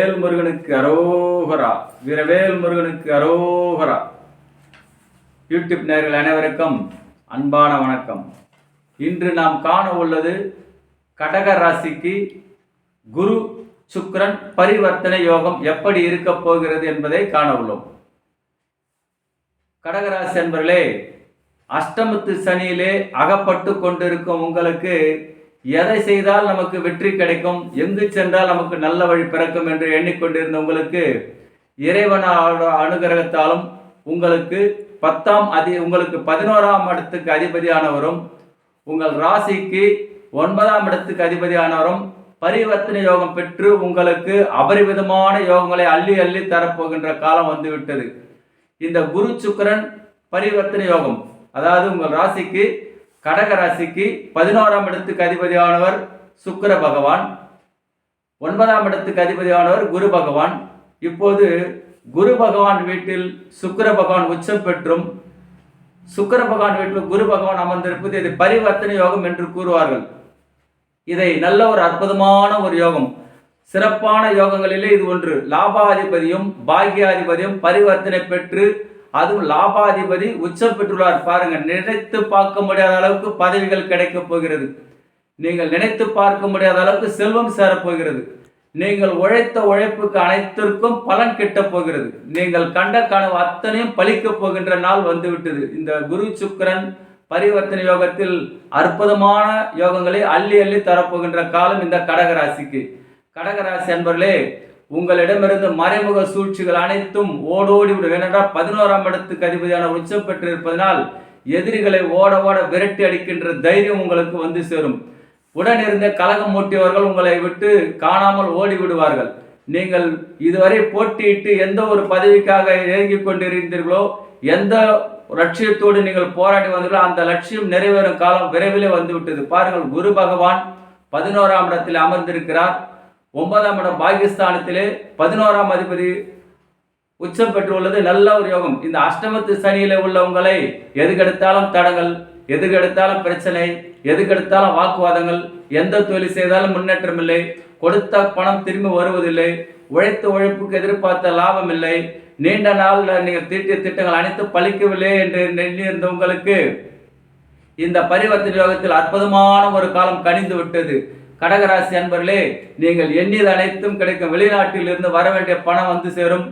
வேல் முருகனுக்கு அரோகரா. வீரவேல் முருகனுக்கு அரோகரா. யூடியூப் நேர்கள் அனைவருக்கும் அன்பான வணக்கம். இன்று நாம் காண உள்ளது கடக ராசிக்கு குரு சுக்கரன் பரிவர்த்தனை யோகம் எப்படி இருக்கப் போகிறது என்பதை காண உள்ளோம். கடகராசி என்பர்களே அஷ்டமத்து சனியிலே அகப்பட்டு கொண்டிருக்கும் உங்களுக்கு எதை செய்தால் நமக்கு வெற்றி கிடைக்கும்? எங்கு சென்றால் நமக்கு நல்ல வழி பிறக்கும் என்று எண்ணிக்கொண்டிருந்த உங்களுக்கு இறைவனோட அனுகிரகத்தாலும் உங்களுக்கு பத்தாம் அதி உங்களுக்கு பதினோராம் இடத்துக்கு அதிபதியானவரும் உங்கள் ராசிக்கு ஒன்பதாம் இடத்துக்கு அதிபதியானவரும் பரிவர்த்தனை யோகம் பெற்று உங்களுக்கு அபரிவிதமான யோகங்களை அள்ளி அள்ளி தரப்போகின்ற காலம் வந்துவிட்டது. இந்த குரு சுக்கரன் பரிவர்த்தனை யோகம் அதாவது உங்கள் ராசிக்கு கடகராசிக்கு பதினோராம் இடத்துக்கு அதிபதியானவர் சுக்கர பகவான் ஒன்பதாம் இடத்துக்கு அதிபதியானவர் குரு பகவான். இப்போது குரு பகவான் வீட்டில் சுக்கிர பகவான் உச்சம் பெற்றும் சுக்கிர பகவான் வீட்டில் குரு பகவான் அமர்ந்திருப்பது இது பரிவர்த்தனை யோகம் என்று கூறுவார்கள். இதை நல்ல ஒரு அற்புதமான ஒரு யோகம். சிறப்பான யோகங்களிலே இது ஒன்று. லாபாதிபதியும் பாக்யாதிபதியும் பரிவர்த்தனை பெற்று அதுவும் லாபாதிபதி உச்சம் பெற்றுள்ளார் பாருங்க. நினைத்து பார்க்க முடியாத அளவுக்கு பதவிகள் கிடைக்கப் போகிறது. நீங்கள் நினைத்து பார்க்க முடியாத அளவுக்கு செல்வம் சேரப்போகிறது நீங்கள் உழைத்த உழைப்புக்கு அனைத்திற்கும் பலன் கிட்ட போகிறது. நீங்கள் கண்ட கனவு அத்தனையும் பழிக்க போகின்ற நாள் வந்துவிட்டது. இந்த குரு சுக்கரன் பரிவர்த்தனை யோகத்தில் அற்புதமான யோகங்களை அள்ளி அள்ளி தரப்போகின்ற காலம் இந்த கடகராசிக்கு. கடகராசி என்பர்களே உங்களிடமிருந்து மறைமுக சூழ்ச்சிகள் அனைத்தும் ஓடோடி விடும். ஏனென்றால் பதினோராம் இடத்துக்கு அதிபதியான உச்சம் பெற்றிருப்பதனால் எதிரிகளை ஓட ஓட விரட்டி அடிக்கின்ற தைரியம் உங்களுக்கு வந்து சேரும். உடன் இருந்த கலகம் மூட்டியவர்கள் உங்களை விட்டு காணாமல் ஓடி விடுவார்கள். நீங்கள் இதுவரை போட்டியிட்டு எந்த ஒரு பதவிக்காக இறங்கிக் கொண்டிருந்தீர்களோ எந்த லட்சியத்தோடு நீங்கள் போராடி வந்தீர்களோ அந்த லட்சியம் நிறைவேறும் காலம் விரைவிலே வந்துவிட்டது. பாருங்கள் குரு பகவான் பதினோராம் இடத்தில் அமர்ந்திருக்கிறார். ஒன்பதாம் இடம் பாகிஸ்தானத்திலே பதினோராம் அதிபதி உச்சம் பெற்றுள்ளது. நல்ல ஒரு யோகம். இந்த அஷ்டமத்து சனியில் உள்ளவங்களை எதுக்கெடுத்தாலும் தடங்கள் எதுக்கெடுத்தாலும் பிரச்சனை எதுக்கெடுத்தாலும் வாக்குவாதங்கள் எந்த தொழில் செய்தாலும் முன்னேற்றம் இல்லை. கொடுத்த பணம் திரும்பி வருவதில்லை. உழைத்த உழைப்புக்கு எதிர்பார்த்த லாபம் இல்லை. நீண்ட நாளில் நீங்கள் தீட்டிய திட்டங்கள் அனைத்து பழிக்கவில்லை என்று எண்ணியிருந்த உங்களுக்கு இந்த பரிவர்த்தனை யோகத்தில் அற்புதமான ஒரு காலம் கணிந்து விட்டது. கடகராசி அன்பர்களே நீங்கள் எண்ணியது அனைத்தும் கிடைக்கும். வெளிநாட்டில் இருந்து வர வேண்டிய பணம் வந்து சேரும்.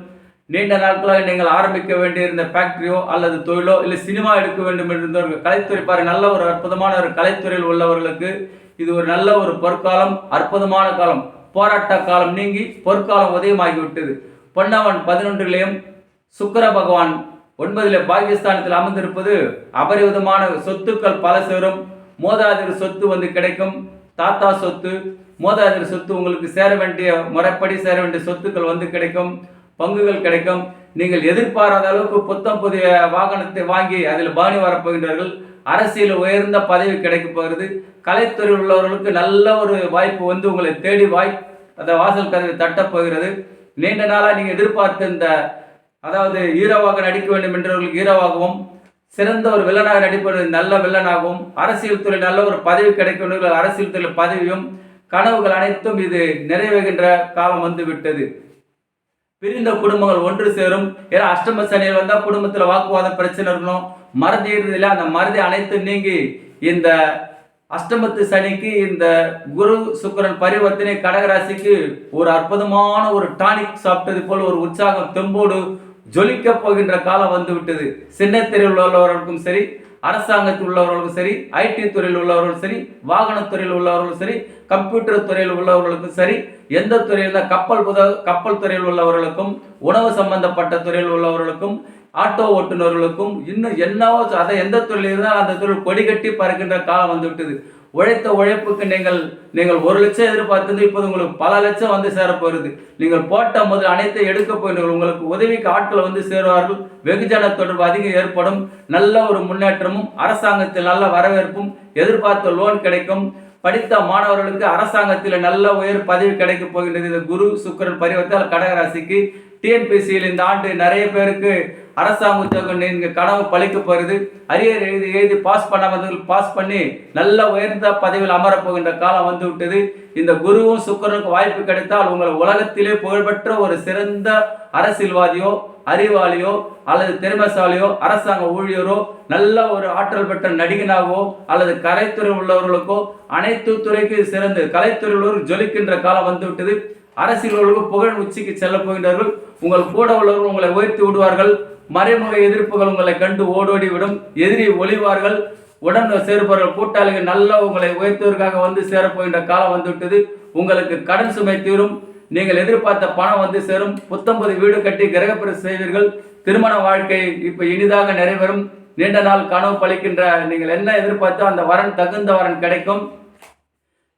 நீண்ட நாட்களாக நீங்கள் ஆரம்பிக்க வேண்டியிருந்த ஃபேக்டரியோ அல்லது தொழிலோ இல்லை சினிமா எடுக்க வேண்டும் என்றிருந்தவர்கள் கலைத்துறை பாரு நல்ல ஒரு அற்புதமான ஒரு கலைத்துறையில் உள்ளவர்களுக்கு இது ஒரு நல்ல ஒரு பொற்காலம் அற்புதமான காலம். போராட்ட காலம் நீங்கி பொற்காலம் உதயமாகிவிட்டது. பொன்னவன் பதினொன்றிலேயும் சுக்கர பகவான் ஒன்பதிலே பாகிஸ்தானத்தில் அமர்ந்திருப்பது அபரிவிதமான சொத்துக்கள் பல சேரும். மோதாதிரி சொத்து வந்து கிடைக்கும். தாத்தா சொத்து மோதாதிரி சொத்து உங்களுக்கு சேர வேண்டிய முறைப்படி சேர வேண்டிய சொத்துக்கள் வந்து கிடைக்கும் பங்குகள் கிடைக்கும். நீங்கள் எதிர்பாராத அளவுக்கு புத்தம் புதிய வாகனத்தை வாங்கி அதில் பாணி வரப்போகின்றார்கள் அரசியல் உயர்ந்த பதவி கிடைக்கப் போகிறது. கலைத்துறையில் உள்ளவர்களுக்கு நல்ல ஒரு வாய்ப்பு வந்து உங்களை தேடி வாய் அந்த வாசல் கதவை தட்டப்போகிறது நீண்ட நாளாக நீங்கள் எதிர்பார்த்த இந்த அதாவது ஹீரோவாக நடிக்க வேண்டும் என்றவர்களுக்கு ஹீரோவாகவும் சிறந்த ஒரு வில்லனாக நடிப்பது நல்ல வில்லனாகவும் அரசியல் துறை நல்ல ஒரு பதவி கிடைக்கும். அரசியல் துறை பதவியும் கனவுகள் அனைத்தும் இது நிறைவேகின்ற காலம் வந்து விட்டது பிரிந்த குடும்பங்கள் ஒன்று சேரும். ஏன்னா அஷ்டம சனியில் வந்தால் குடும்பத்தில் வாக்குவாதம் பிரச்சனை இருக்கணும். மறதி இருந்ததில்ல அந்த மறதி அனைத்தும் நீங்கி இந்த அஷ்டமத்து சனிக்கு இந்த குரு சுக்கரன் பரிவர்த்தனை கடகராசிக்கு ஒரு அற்புதமான ஒரு டானிக் சாப்பிட்டது போல் ஒரு உற்சாகம் தெம்போடு ஜொலிக்க போகின்ற காலம் வந்துவிட்டது சின்னத்திரையில் உள்ளவர்களுக்கும் சரி அரசாங்கத்தில் உள்ளவர்களுக்கும் சரி ஐடி துறையில் உள்ளவர்களும் சரி வாகனத்துறையில் உள்ளவர்களும் சரி கம்ப்யூட்டர் துறையில் உள்ளவர்களுக்கும் சரி எந்த துறையில் தான் கப்பல் புத கப்பல் துறையில் உள்ளவர்களுக்கும் உணவு சம்பந்தப்பட்ட துறையில் உள்ளவர்களுக்கும் ஆட்டோ ஓட்டுநர்களுக்கும் இன்னும் என்னவோ அதை எந்த துறையில் இருந்தால் அந்த தொழில் கொடி கட்டி பறக்கின்ற காலம் வந்து விட்டது. உழைத்த உழைப்புக்கு நீங்கள் நீங்கள் ஒரு லட்சம் எதிர்பார்த்தது இப்போது உங்களுக்கு பல லட்சம் வந்து சேரப்போகிறது. நீங்கள் போட்ட முதல் அனைத்தையும் எடுக்க போகிறீர்கள் உங்களுக்கு உதவிக்கு ஆட்கள் வந்து சேருவார்கள். வெகுஜன தொடர்பு அதிகம் ஏற்படும். நல்ல ஒரு முன்னேற்றமும் அரசாங்கத்தில் நல்ல வரவேற்பும் எதிர்பார்த்த லோன் கிடைக்கும். படித்த மாணவர்களுக்கு அரசாங்கத்தில் நல்ல உயர் பதவி கிடைக்க போகின்றது. இந்த குரு சுக்கரன் பரிவர்த்தால் கடகராசிக்கு டிஎன்பிசியில் இந்த ஆண்டு நிறைய பேருக்கு அரசாங்க உத்தியோகம் நீங்கள் கனவு பழிக்க போகிறது அரியர் எழுதி எழுதி பாஸ் பண்ணாமல் பாஸ் பண்ணி நல்ல உயர்ந்த பதவியில் அமரப்போகின்ற காலம் வந்து விட்டது. இந்த குருவும் சுக்கரனுக்கு வாய்ப்பு கிடைத்தால் உங்கள் உலகத்திலே புகழ்பெற்ற ஒரு சிறந்த அரசியல்வாதியோ அறிவாளியோ அல்லது திறமைசாலியோ அரசாங்க ஊழியரோ நல்ல ஒரு ஆற்றல் பெற்ற நடிகனாகவோ அல்லது கலைத்துறை உள்ளவர்களுக்கோ அனைத்து துறைக்கு சிறந்து கலைத்துறை உள்ளவர்கள் ஜொலிக்கின்ற காலம் வந்து விட்டது. புகழ் உச்சிக்கு செல்ல போகின்றார்கள். உங்கள் கூட உள்ளவர்கள் உங்களை உயர்த்தி விடுவார்கள். மறைமுக எதிர்ப்புகள் உங்களை கண்டு ஓடோடி விடும் எதிரி ஒளிவார்கள். உடன் சேர்ப்பவர்கள் கூட்டாளிகள் நல்ல உங்களை உயர்த்துவதற்காக வந்து சேரப்போகின்ற காலம் வந்துவிட்டது. உங்களுக்கு கடன் சுமை தீரும். நீங்கள் எதிர்பார்த்த பணம் வந்து சேரும். புத்தம்பது வீடு கட்டி கிரகப்பிர செய்வீர்கள். திருமண வாழ்க்கை இப்போ இனிதாக நிறைவேறும். நீண்ட நாள் கனவு பழிக்கின்ற நீங்கள் என்ன எதிர்பார்த்தோ அந்த வரன் தகுந்த வரன் கிடைக்கும்.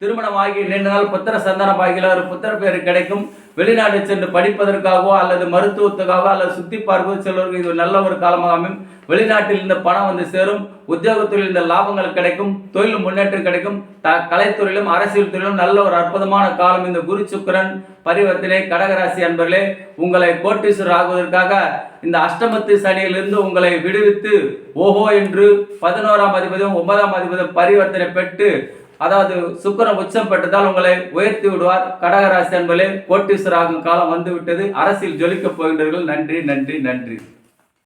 திருமணம் ஆகி நீண்ட நாள் புத்திர சந்தனம் ஆகிய ஒரு புத்திர பேர் கிடைக்கும். வெளிநாடு சென்று படிப்பதற்காகவோ அல்லது மருத்துவத்துக்காகவோ அல்லது சுத்தி பார்ப்பது செல்வதற்கு இது நல்ல ஒரு காலமாக அமையும். வெளிநாட்டில் இந்த பணம் வந்து சேரும். உத்தியோகத்துறையில் இந்த லாபங்கள் கிடைக்கும். தொழில் முன்னேற்றம் கிடைக்கும். த கலைத்துறையிலும் அரசியல் துறையிலும் நல்ல ஒரு அற்புதமான காலம். இந்த குரு சுக்கரன் பரிவர்த்தனை கடகராசி அன்பர்களே உங்களை கோட்டீஸ்வரர் ஆகுவதற்காக இந்த அஷ்டமத்து சனியிலிருந்து உங்களை விடுவித்து ஓஹோ என்று பதினோராம் அதிபதியும் ஒன்பதாம் அதிபதியும் பரிவர்த்தனை பெற்று அதாவது சுக்கரன் உச்சம் பெற்றதால் உங்களை உயர்த்தி விடுவார். கடகராசி என்பதே கோட்டீஸ்வராகும் காலம் வந்து விட்டது அரசியல் ஜொலிக்கப் போகின்றீர்கள். நன்றி நன்றி நன்றி.